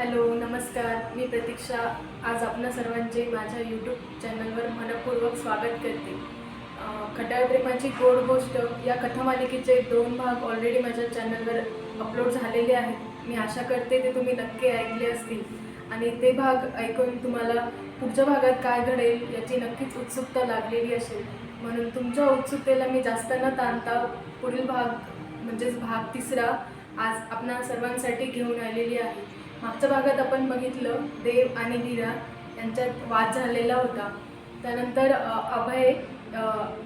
Hello नमस्कार. मी प्रतीक्षा. आज आपणा सर्वांचे माझ्या यूट्यूब चॅनलवर मनपूर्वक स्वागत करते. खटाळ प्रेमाची गोड गोष्ट या कथामालिकेचे दोन भाग ऑलरेडी माझ्या चॅनलवर अपलोड झालेले आहेत. मी आशा करते ते तुम्ही नक्की ऐकले असतील. आणि ते भाग ऐकून तुम्हाला पुढच्या भागात काय घडेल याची नक्कीच उत्सुकता लागलेली असेल. म्हणून तुमच्या उत्सुकतेला मी जास्त न ताणता पुढील भाग म्हणजेच भाग तिसरा आज आपणा सर्वांसाठी घेऊन आलेली आहे. मागच्या भागात आपण बघितलं देव आणि वीरा यांच्यात वाद झालेला होता. त्यानंतर अभय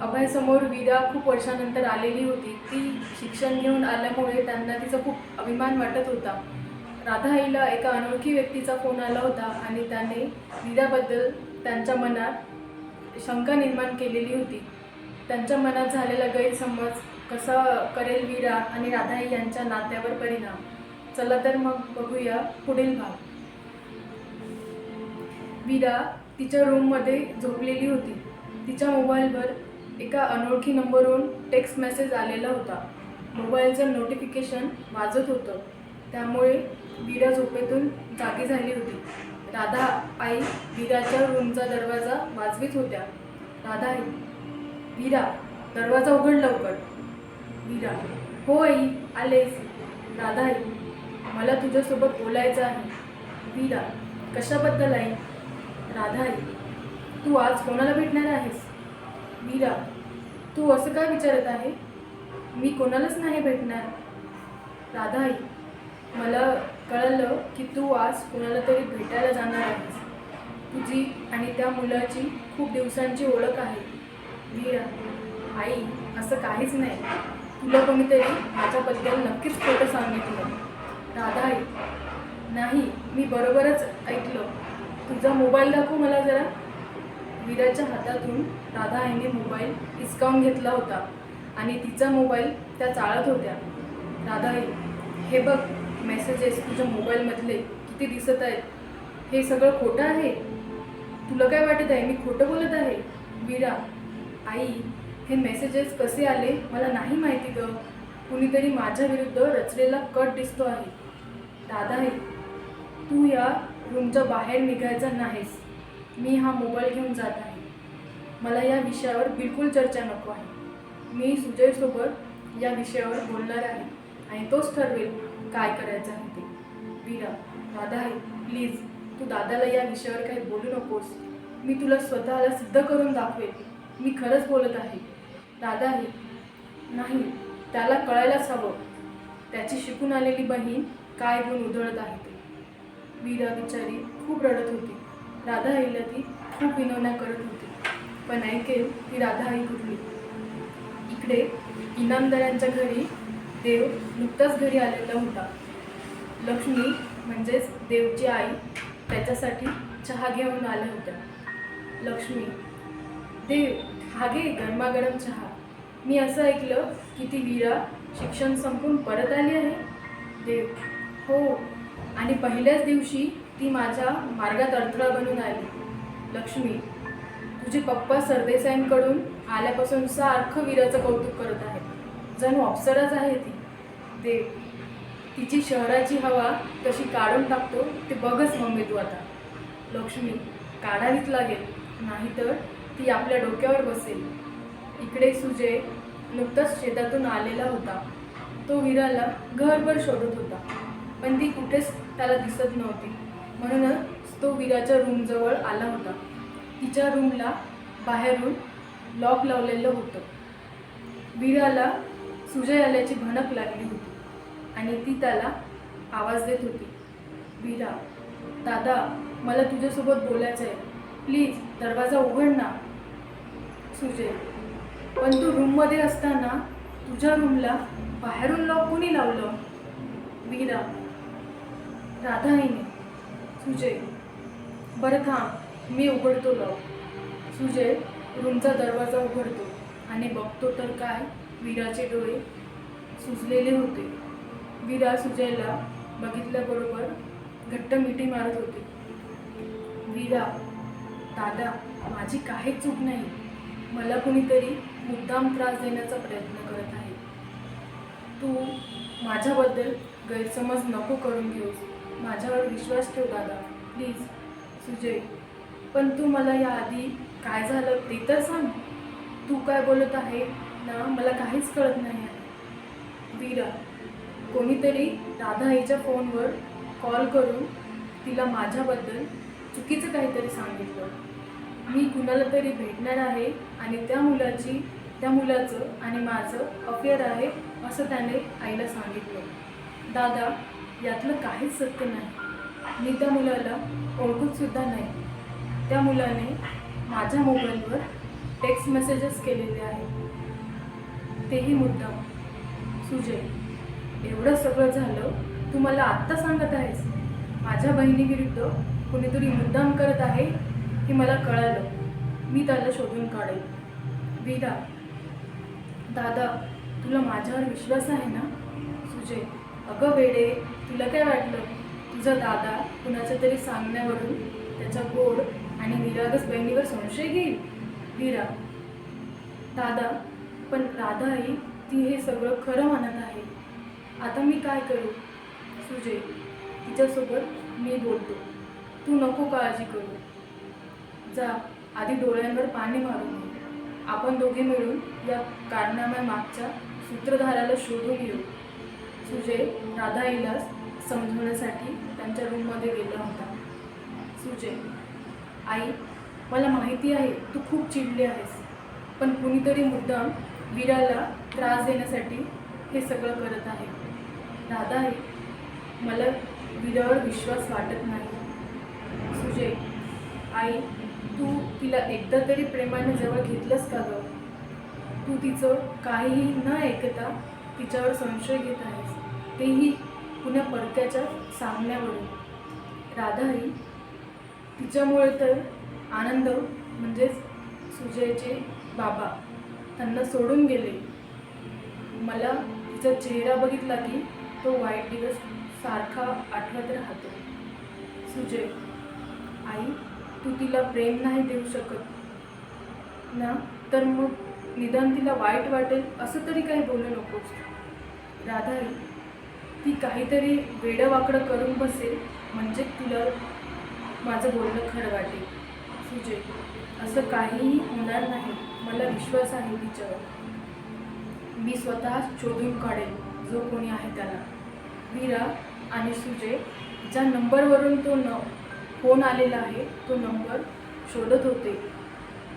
अभयसमोर वीरा खूप वर्षानंतर आलेली होती. ती शिक्षण घेऊन आल्यामुळे त्यांना तिचा खूप अभिमान वाटत होता. राधा आईला एका अनोळखी व्यक्तीचा फोन आला होता आणि त्याने वीराबद्दल त्यांच्या मनात शंका निर्माण केलेली होती. त्यांच्या मनात झालेला गैरसमज कसा करेल वीरा आणि राधाई यांच्या नात्यावर परिणाम? चला तर मग बघूया पुढील भाग. वीरा तिच्या रूममध्ये झोपलेली होती. तिच्या मोबाईलवर एका अनोळखी नंबरवरून टेक्स्ट मेसेज आलेला होता. मोबाईलचं नोटिफिकेशन वाजत होतं. त्यामुळे वीरा झोपेतून जागी झाली होती. राधा आई वीराच्या रूमचा दरवाजा वाजवीत होत्या. राधा आई वीरा दरवाजा उघड लवकर. वीरा हो आई आलेस. राधा आई मला तुझ्यासोबत बोलायचं आहे. वीरा कशाबद्दल आहे? राधा आई तू आज कोणाला भेटणार आहेस? वीरा तू असं काय विचारत आहे? मी कोणालाच नाही भेटणार. राधा आई मला कळलं की तू आज कोणाला तरी भेटायला जाणार आहेस. तुझी आणि त्या मुलाची खूप दिवसांची ओळख आहे. वीरा आई असं काहीच नाही. तुला कोणीतरी माझ्याबद्दल नक्कीच खोटं सांगितलं. दादा आई नाही मी बरोबरच ऐकलं. तुझा मोबाईल दाखव मला जरा. वीराच्या हातातून दादा आईने मोबाईल हिसकावून घेतला होता आणि तिचा मोबाईल त्या चाळत होत्या. दादाई आई हे बघ मेसेजेस तुझ्या मोबाईलमधले किती दिसत आहेत. हे सगळं खोटं आहे. तुला काय वाटत आहे? मी खोटं बोलत आहे? वीरा आई हे मेसेजेस कसे आले? मला नाही माहिती ग. कुणीतरी माझ्या विरुद्ध रचलेला कट दिसतो आहे. दादा तू या रूमच्या बाहेर निघायचा नाहीस. मी हा मोबाईल घेऊन जात आहे. मला या विषयावर बिलकुल चर्चा नको आहे. मी सुजयसोबत या विषयावर बोलणार आहे आणि तोच ठरवेल काय करायचं आहे ते. वीरा दादा आहे प्लीज तू दादाला या विषयावर काही बोलू नकोस. मी तुला स्वतःला सिद्ध करून दाखवेल. मी खरंच बोलत आहे. दादा आहे नाही त्याला कळायलाच हवं. त्याची शिकून आलेली बहीण काय घेऊन उधळत आहे ते? वीरा बिचारी खूप रडत होती. राधा आईला ती खूप विनवण्या करत होती. पण ऐकेल ती राधा आई कुठली? इकडे इनामदारांच्या घरी देव नुकताच घरी आलेला होता. लक्ष्मी म्हणजेच देवची आई त्याच्यासाठी चहा घेऊन आल्या होत्या. लक्ष्मी देव हा घे गरमागरम चहा. मी असं ऐकलं की ती वीरा शिक्षण संपून परत आली आहे? देव हो. आणि पहिल्याच दिवशी ती माझ्या मार्गात अडथळा बनून आली. लक्ष्मी तुझे पप्पा सरदेसाईंकडून आल्यापासून सारखं वीराचं कौतुक करत आहेत. जणू अप्सराच आहे ती. दे तिची शहराची हवा कशी काढून टाकतो ते बघच मम्मी तू आता. लक्ष्मी काढावीच लागेल नाहीतर ती आपल्या डोक्यावर बसेल. इकडे सुजय नुकताच शेतातून आलेला होता. तो वीराला घरभर शोधत होता. पण ती कुठेच त्याला दिसत नव्हती. म्हणूनच तो वीराच्या रूमजवळ आला होता. तिच्या रूमला बाहेरून लॉक लावलेलं होतं. वीराला सुजय आल्याची भणक लागली होती आणि ती त्याला आवाज देत होती. वीरा दादा मला तुझ्यासोबत बोलायचं आहे प्लीज दरवाजा उघड ना. सुजय पण तू रूममध्ये असताना तुझ्या रूमला बाहेरून लॉक कोणी लावलं? वीरा राधाईने सुजय बरं थांब मी उघडतो लव. सुजय रूमचा दरवाजा उघडतो आणि बघतो तर काय वीराचे डोळे सुजलेले होते. वीरा सुजयला बघितल्याबरोबर घट्ट मिठी मारत होती. वीरा दादा माझी काहीच चूक नाही. मला कुणीतरी मुद्दाम त्रास देण्याचा प्रयत्न करत आहे. तू माझ्याबद्दल गैरसमज नको करून घेऊस. माझ्यावर विश्वास ठेव दादा. प्लीज सुजय पण तू मला याआधी काय झालं ते तर सांग. तू काय बोलत आहे ना मला काहीच कळत नाही आहे. वीरा कोणीतरी राधा आईच्या फोनवर कॉल करून तिला माझ्याबद्दल चुकीचं काहीतरी सांगितलं. मी कुणाला तरी भेटणार आहे आणि त्या मुलाची त्या मुलाचं आणि माझं अफेअर आहे असं त्याने आईला सांगितलं. दादा यातलं काहीच सत्य नाही. मी त्या मुलाला ओळखूतसुद्धा नाही. त्या मुलाने माझ्या मोबाईलवर टेक्स्ट मेसेजेस केलेले आहेत. तेही मुद्दाम. सुजय एवढं सगळं झालं तू मला आत्ता सांगत आहेस? माझ्या बहिणीविरुद्ध कुणीतरी मुद्दाम करत आहे हे मला कळालं. मी त्याला शोधून काढेल विदा दादा तुला माझ्यावर विश्वास आहे ना? सुजय अगं वेडे तुला काय वाटलं? तुझा दादा कुणाच्या तरी सांगण्यावरून त्याच्या गोड आणि निरागस बहिणीवर संशय घेईल? वीरा दादा पण राधा आई ती हे सगळं खरं मानत आहे. आता मी काय करू? सुजय तिच्यासोबत मी बोलतो. तू नको काळजी करू. जा आधी डोळ्यांवर पाणी मारून आपण दोघे मिळून या कारणामागच्या सूत्रधाराला शोधून घेऊ. सुजय राधा आईला समजवण्यासाठी त्यांच्या रूममध्ये गेला होता. सुजय आई मला माहिती आहे तू खूप चिडली आहेस. पण कुणीतरी मुद्दाम वीराला त्रास देण्यासाठी हे सगळं करत आहे. दादा आहे. मला वीरावर विश्वास वाटत नाही. सुजय आई तू तिला एकदा तरी प्रेमाने जवळ घेतलंस का गं? तू तिचं काहीही न ऐकता तिच्यावर संशय घेत आहेस. तेही पुन्हा परक्याच्या सामन्यावरून. राधा तिच्यामुळे तर आनंद म्हणजेच सुजयचे बाबा त्यांना सोडून गेले. मला तिचा चेहरा बघितला की तो वाईट दिवस सारखा आठवत राहतो. सुजय आई तू तिला प्रेम नाही देऊ शकत. ना तर मग निदान तिला वाईट वाटेल असं तरी काही बोलू नकोस. राधा ती काहीतरी वेडं वाकडं करून बसेल म्हणजे तुला माझं बोलणं खरं वाटेल. सुजय असं काहीही होणार नाही. मला विश्वास आहे तिच्यावर. मी स्वतः शोधून काढेल जो कोणी आहे त्याला. वीरा आणि सुजय ज्या नंबरवरून तो न फोन आलेला आहे तो नंबर शोधत होते.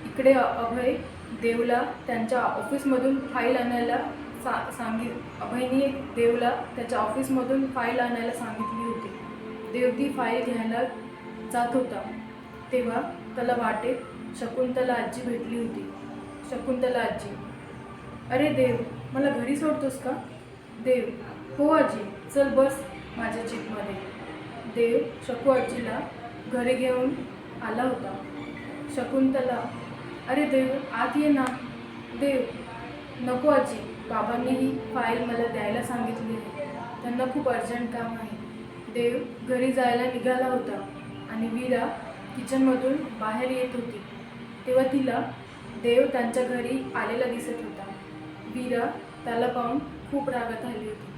इकडे अभय देवला त्यांच्या ऑफिसमधून फाईल आणायला सा सांगित अभयनी देवला त्याच्या ऑफिसमधून फाईल आणायला सांगितली होती. देव ती फाईल घ्यायला जात होता. तेव्हा त्याला वाटेत शकुंतला आजी भेटली होती. शकुंतला आजी अरे देव मला घरी सोडतोस का? देव हो आजी चल बस माझ्या जीपमध्ये. देव शकू आजीला घरी घेऊन आला होता. शकुंतला अरे देव आत ये ना. देव नको आजी बाबांनी ही फाईल मला द्यायला सांगितली आहे. त्यांना खूप अर्जंट काम आहे. देव घरी जायला निघाला होता आणि वीरा किचनमधून बाहेर येत होती. तेव्हा तिला देव त्यांच्या घरी आलेला दिसत होता. वीरा त्याला पाहून खूप रागात आली होती.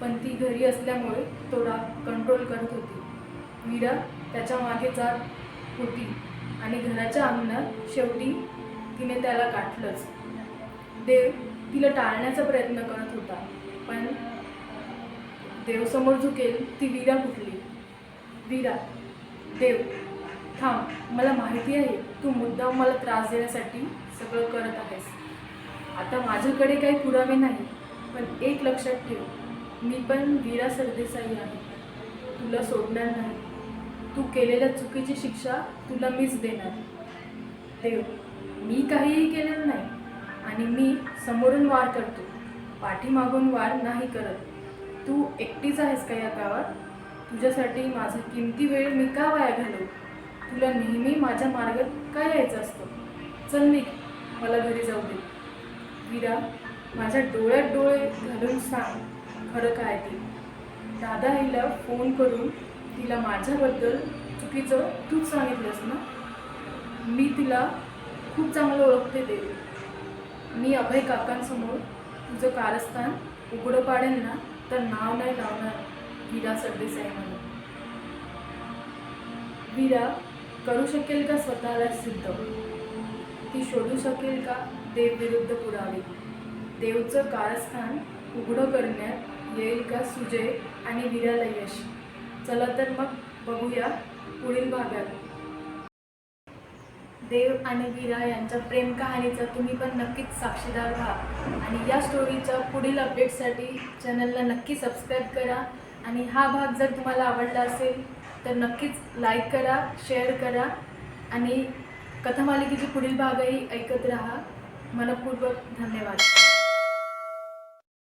पण ती घरी असल्यामुळे तो राग कंट्रोल करत होती. वीरा त्याच्यामागे जात होती आणि घराच्या अंगणात शेवटी तिने त्याला गाठलंच. देव तिला टाळण्याचा प्रयत्न करत होता. पण देवसमोर झुकेल ती वीरा कुठली? वीरा देव थांब मला माहिती आहे तू मुद्दाम मला त्रास देण्यासाठी सगळं करत आहेस. आता माझ्याकडे काही पुरावे नाही पण एक लक्षात ठेव मी पण वीरा सरदेसाई आहे. तुला सोडणार नाही. तू केलेल्या चुकीची शिक्षा तुला मीच देणार. देव मी काहीही केलेलं नाही आणि मी समोरून वार करतो. पाठीमागून वार नाही करत. तू एकटीच आहेस का या गावात? तुझ्यासाठी माझा किमती वेळ मी का वाया घालू तुला नेहमी माझ्या मार्गात काय यायचं असतं? चल निघ मला घरी जाऊ दे. वीरा माझ्या डोळ्यात डोळे घालून सांग खरं काय ते? दादा आईला फोन करून तिला माझ्याबद्दल चुकीचं तूच सांगितलंस ना? मी तिला खूप चांगलं ओळखते देवी. मी अभय काकांसमोर तुझं कारस्थान उघडं पाडेल ना तर नाव नाही लावणार वीरा सरदेसाई म्हणून वीरा करू शकेल का स्वतःला सिद्ध? ती शोधू शकेल का देव विरुद्ध पुरावे? देवचं कारस्थान उघडं करण्यात येईल का सुजय आणि वीराला यश? चला तर मग बघूया पुढील भागात. देव आणि वीरा यांच्या प्रेम कहाणीचा तुम्ही पण नक्कीच साक्षीदार व्हा. आणि या स्टोरीच्या पुढील अपडेटसाठी चॅनलला नक्की सबस्क्राईब करा. आणि हा भाग जर तुम्हाला आवडला असेल तर नक्कीच लाईक करा शेअर करा. आणि कथामालिकेचे पुढील भागही ऐकत राहा. मनपूर्वक धन्यवाद.